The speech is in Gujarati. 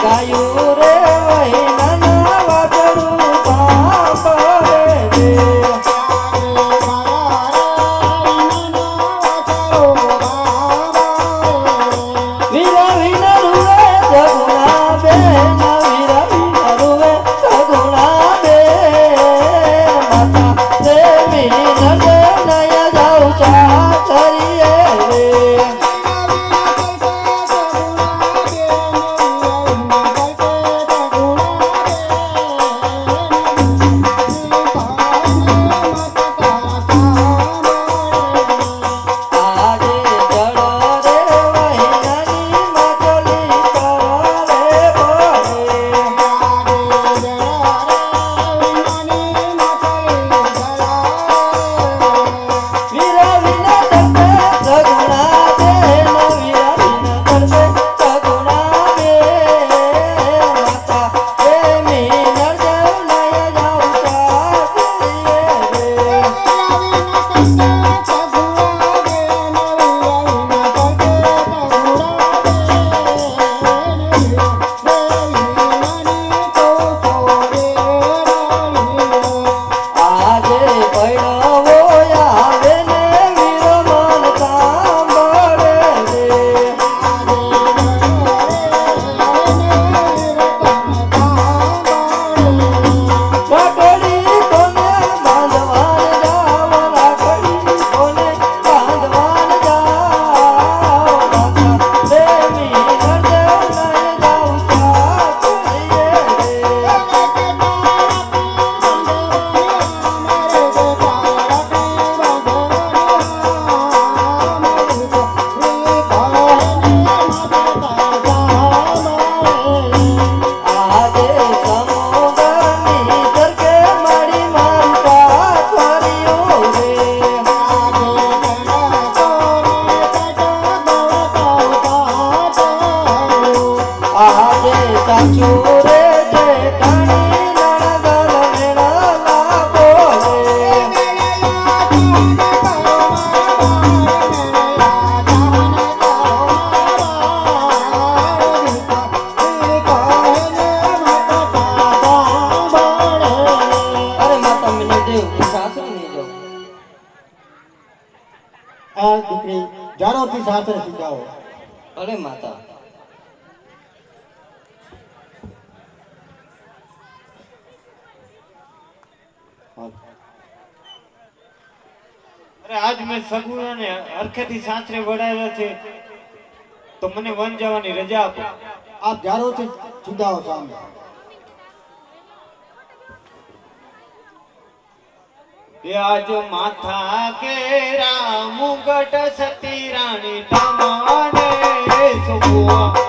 Sky આ દીકરી જારોથી સાસરે સીધાઓ અરે માતા. અરે આજ મેં સગુણાને હરખેથી સાસરે વડાવ્યા છે તો મને વન જવાની રજા આપો. આપ જારોથી સીધાઓ સામે. આજ માથા કેરા મુગટ સતી રાણી તમારે સુવા